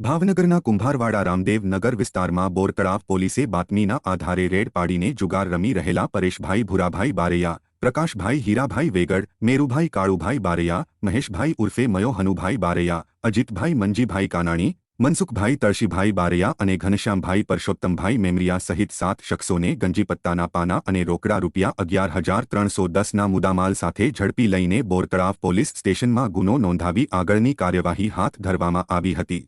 ભાવનગરના કુંભારવાડા રામદેવ નગર વિસ્તારમાં બોરતળાવ પોલીસે બાતમીના આધારે રેડ પાડીને જુગાર રમી રહેલા પરેશભાઈ ભુરાભાઈ બારૈયા, પ્રકાશભાઈ હીરાભાઈ વેગડ, મેરુભાઈ કાળુભાઈ બારૈયા, મહેશભાઈ ઉર્ફે મયો હનુભાઈ બારૈયા, અજીતભાઈ મંજીભાઈ કાનાણી, મનસુખભાઈ તળશીભાઈ બારૈયા અને ઘનશ્યામભાઈ પરસોત્તમભાઈ મેમરિયા સહિત સાત શખ્સોને ગંજીપત્તાના પાના અને રોકડા રૂપિયા અગિયાર હજાર ત્રણસો દસના મુદ્દામાલ સાથે ઝડપી લઈને બોરતળાવ પોલીસ સ્ટેશનમાં ગુનો નોંધાવી આગળની કાર્યવાહી હાથ ધરવામાં આવી હતી.